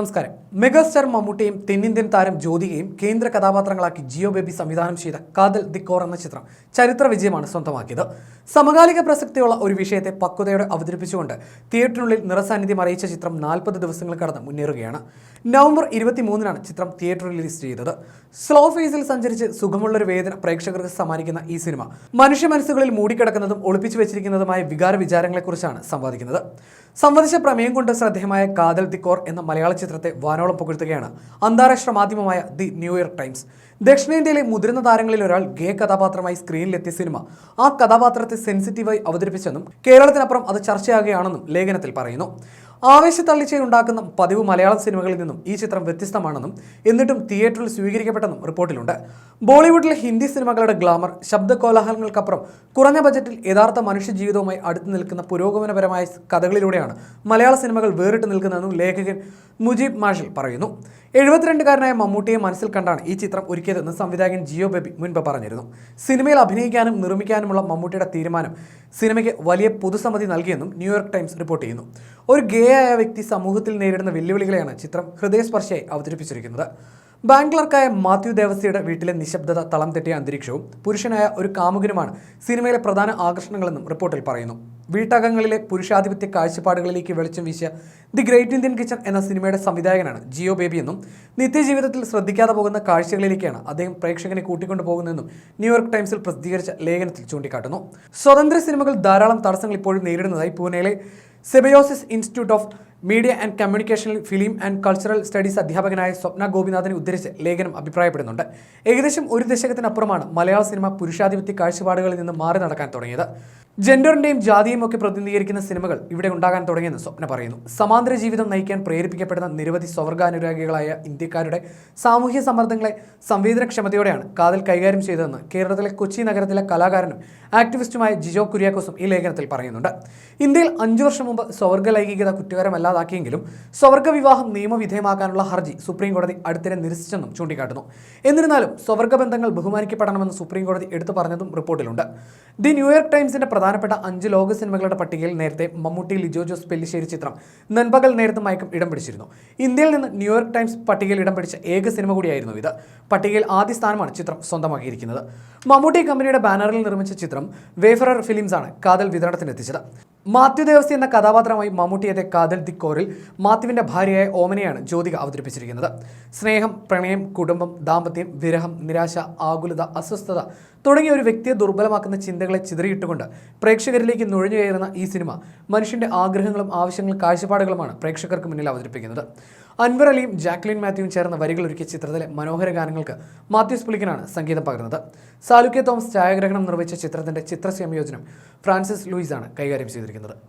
നമസ്കാരം. മെഗാസ്റ്റാർ മമ്മൂട്ടിയും തെന്നിന്ത്യൻ താരം ജ്യോതികയും കേന്ദ്ര കഥാപാത്രങ്ങളാക്കി ജിയോ ബേബി സംവിധാനം ചെയ്ത കാതൽ ദിക്കോർ കോർ എന്ന ചിത്രം ചരിത്ര വിജയമാണ് സ്വന്തമാക്കിയത്. സമകാലിക പ്രസക്തിയുള്ള ഒരു വിഷയത്തെ പക്വതയോടെ അവതരിപ്പിച്ചുകൊണ്ട് തിയേറ്ററിനുള്ളിൽ നിറസാന്നിധ്യം അറിയിച്ച ചിത്രം നാൽപ്പത് ദിവസങ്ങൾ കടന്ന് മുന്നേറുകയാണ്. നവംബർ ഇരുപത്തിമൂന്നിനാണ് ചിത്രം തിയേറ്റർ റിലീസ് ചെയ്തത്. സ്ലോ ഫേസിൽ സഞ്ചരിച്ച് സുഖമുള്ളൊരു വേദന പ്രേക്ഷകർക്ക് സമ്മാനിക്കുന്ന ഈ സിനിമ മനുഷ്യ മനസ്സുകളിൽ മൂടിക്കിടക്കുന്നതും ഒളിപ്പിച്ചു വെച്ചിരിക്കുന്നതുമായ വികാര വിചാരങ്ങളെക്കുറിച്ചാണ് സംവാദിക്കുന്നത്. സംവദിച്ച പ്രമേയം കൊണ്ട് ശ്രദ്ധേയമായ കാതൽ ദിക്കോർ കോർ എന്ന മലയാള ചിത്രത്തെ വാനോളം പുകഴ്ത്തുകയാണ്. അന്താരാഷ്ട്ര മാധ്യമമായ ദി ന്യൂയോർക്ക് ടൈംസ്. ദക്ഷിണേന്ത്യയിലെ മുതിർന്ന താരങ്ങളിൽ ഒരാൾ ഗേ കഥാപാത്രമായി സ്ക്രീനിലെത്തിയ സിനിമ. ആ കഥാപാത്രത്തെ സെൻസിറ്റീവായി അവതരിപ്പിച്ചെന്നും കേരളത്തിനപ്പുറം അത് ചർച്ചയാകുകയാണെന്നും ലേഖനത്തിൽ പറയുന്നു. ആവേശത്തള്ളിച്ചയുണ്ടാക്കുന്ന പതിവ് മലയാളം സിനിമകളിൽ നിന്നും ഈ ചിത്രം വ്യത്യസ്തമാണെന്നും എന്നിട്ടും തിയേറ്ററിൽ സ്വീകരിക്കപ്പെട്ടെന്നും റിപ്പോർട്ടിലുണ്ട്. ബോളിവുഡിലെ ഹിന്ദി സിനിമകളുടെ ഗ്ലാമർ ശബ്ദ കോലാഹലങ്ങൾക്കപ്പുറം കുറഞ്ഞ ബജറ്റിൽ യഥാർത്ഥ മനുഷ്യജീവിതവുമായി അടുത്തു നിൽക്കുന്ന പുരോഗമനപരമായ കഥകളിലൂടെയാണ് മലയാള സിനിമകൾ വേറിട്ട് നിൽക്കുന്നതെന്നും ലേഖകൻ മുജീബ് മാഷിൽ പറയുന്നു. എഴുപത്തിരണ്ടുകാരനായ മമ്മൂട്ടിയെ മനസ്സിൽ കണ്ടാണ് ഈ ചിത്രം ഒരുക്കിയതെന്ന് സംവിധായകൻ ജിയോ ബേബി മുൻപ് പറഞ്ഞിരുന്നു. സിനിമയിൽ അഭിനയിക്കാനും നിർമ്മിക്കാനുമുള്ള മമ്മൂട്ടിയുടെ തീരുമാനം സിനിമയ്ക്ക് വലിയ പൊതുസമ്മതി നൽകിയെന്നും ന്യൂയോർക്ക് ടൈംസ് റിപ്പോർട്ട് ചെയ്യുന്നു. ഒരു ഗേ ആയ വ്യക്തി സമൂഹത്തിൽ നേരിടുന്ന വെല്ലുവിളികളെയാണ് ചിത്രം ഹൃദയസ്പർശിയായി അവതരിപ്പിച്ചിരിക്കുന്നത്. ബാംഗ്ലർക്കായ മാത്യു ദേവസ്യയുടെ വീട്ടിലെ നിശബ്ദത തളം തെറ്റിയ അന്തരീക്ഷവും പുരുഷനായ ഒരു കാമുകനുമാണ് സിനിമയിലെ പ്രധാന ആകർഷണങ്ങളെന്നും റിപ്പോർട്ടിൽ പറയുന്നു. വീട്ടകങ്ങളിലെ പുരുഷാധിപത്യ കാഴ്ചപ്പാടുകളിലേക്ക് വെളിച്ചം വീശിയ ദി ഗ്രേറ്റ് ഇന്ത്യൻ കിച്ചൺ എന്ന സിനിമയുടെ സംവിധായകനാണ് ജിയോ ബേബി എന്നും നിത്യജീവിതത്തിൽ ശ്രദ്ധിക്കാതെ പോകുന്ന കാഴ്ചകളിലേക്കാണ് അദ്ദേഹം പ്രേക്ഷകനെ കൂട്ടിക്കൊണ്ടു പോകുന്നതെന്നും ന്യൂയോർക്ക് ടൈംസിൽ പ്രസിദ്ധീകരിച്ച ലേഖനത്തിൽ ചൂണ്ടിക്കാട്ടുന്നു. സ്വതന്ത്ര സിനിമകൾ ധാരാളം തടസ്സങ്ങൾ ഇപ്പോഴും നേരിടുന്നതായി പൂനെയിലെ Symbiosis institute of media and communication film and cultural studies അധ്യാപകനായ സ്വപ്ന ഗോപിനാഥനെ ഉദ്ധരിച്ച് ലേഖനം അഭിപ്രായപ്പെടുന്നുണ്ട്. ഏകദേശം ഒരു ദശകത്തിനപ്പുറമാണ് മലയാള സിനിമ പുരുഷാധിപത്യ കാഴ്ചപ്പാടുകളിൽ നിന്ന് മാറി നടക്കാൻ തുടങ്ങിയത്. ജെൻഡറിന്റെയും ജാതിയും ഒക്കെ പ്രതിനിധീകരിക്കുന്ന സിനിമകൾ ഇവിടെ ഉണ്ടാകാൻ തുടങ്ങിയെന്ന് സ്വപ്ന പറയുന്നു. സമാന്തര ജീവിതം നയിക്കാൻ പ്രേരിപ്പിക്കപ്പെടുന്ന നിരവധി സ്വർഗാനുരാഗികളായ ഇന്ത്യക്കാരുടെ സാമൂഹ്യ സമ്മർദ്ദങ്ങളെ സംവേദനക്ഷമതയോടെയാണ് കാതൽ കൈകാര്യം ചെയ്തതെന്ന് കേരളത്തിലെ കൊച്ചി നഗരത്തിലെ കലാകാരനും ആക്ടിവിസ്റ്റുമായ ജിജോ കുര്യാക്കോസും ഈ ലേഖനത്തിൽ പറയുന്നുണ്ട്. ഇന്ത്യയിൽ അഞ്ചു വർഷം മുമ്പ് സ്വർഗ ലൈംഗികത കുറ്റകരമല്ലാതാക്കിയെങ്കിലും സ്വർഗ വിവാഹം നിയമവിധേയമാക്കാനുള്ള ഹർജി സുപ്രീം കോടതി അടുത്തിടെ നിരസിച്ചെന്നും ചൂണ്ടിക്കാട്ടുന്നു. എന്നിരുന്നാലും സ്വർഗ ബന്ധങ്ങൾ ബഹുമാനിക്കപ്പെടണമെന്ന് സുപ്രീം കോടതി എടുത്തു പറഞ്ഞതും റിപ്പോർട്ടിലുണ്ട്. ദി ന്യൂയോർക്ക് ടൈംസിന്റെ പ്രധാനപ്പെട്ട അഞ്ച് ലോക സിനിമകളുടെ പട്ടികയിൽ നേരത്തെ മമ്മൂട്ടി ലിജോ ജോസ് പെല്ലിശ്ശേരി ചിത്രം നൻപകൽ നേരത്തെ മയക്കം ഇടം പിടിച്ചിരുന്നു. ഇന്ത്യയിൽ നിന്ന് ന്യൂയോർക്ക് ടൈംസ് പട്ടികയിൽ ഇടം പിടിച്ച ഏക സിനിമ കൂടിയായിരുന്നു ഇത്. പട്ടികയിൽ ആദ്യ സ്ഥാനമാണ് ചിത്രം സ്വന്തമാക്കിയിരിക്കുന്നത്. മമ്മൂട്ടി കമ്പനിയുടെ ബാനറിൽ നിർമ്മിച്ച ചിത്രം വേഫറർ ഫിലിംസ് ആണ് കാതൽ വിതരണത്തിനെത്തിച്ചത്. മാത്യു ദേവസ്തി എന്ന കഥാപാത്രമായി മമ്മൂട്ടിയത്തെ കാതൽ ദിക്കോറിൽ മാത്യുവിന്റെ ഭാര്യയായ ഓമനയാണ് ജ്യോതിക അവതരിപ്പിച്ചിരിക്കുന്നത്. സ്നേഹം പ്രണയം കുടുംബം ദാമ്പത്യം വിരഹം നിരാശ ആകുലത അസ്വസ്ഥത തുടങ്ങിയ ഒരു വ്യക്തിയെ ദുർബലമാക്കുന്ന ചിന്തകളെ ചിതറിയിട്ടുകൊണ്ട് പ്രേക്ഷകരിലേക്ക് നുഴഞ്ഞു കയറുന്ന ഈ സിനിമ മനുഷ്യന്റെ ആഗ്രഹങ്ങളും ആവശ്യങ്ങളും കാഴ്ചപ്പാടുകളുമാണ് പ്രേക്ഷകർക്ക് മുന്നിൽ അവതരിപ്പിക്കുന്നത്. അൻവർ അലിയും ജാക്ലിൻ മാത്യുവും ചേർന്ന വരികൾ ഒരുക്കിയ ചിത്രത്തിലെ മനോഹര ഗാനങ്ങൾക്ക് മാത്യൂസ് പുളിക്കനാണ് സംഗീതം പകർന്നത് സാലുക്യ തോമസ് ഛായാഗ്രഹണം നിർവഹിച്ച ചിത്രത്തിന്റെ ചിത്രസംയോജനം ഫ്രാൻസിസ് ലൂയിസാണ് കൈകാര്യം ചെയ്തിരിക്കുന്നത്. genera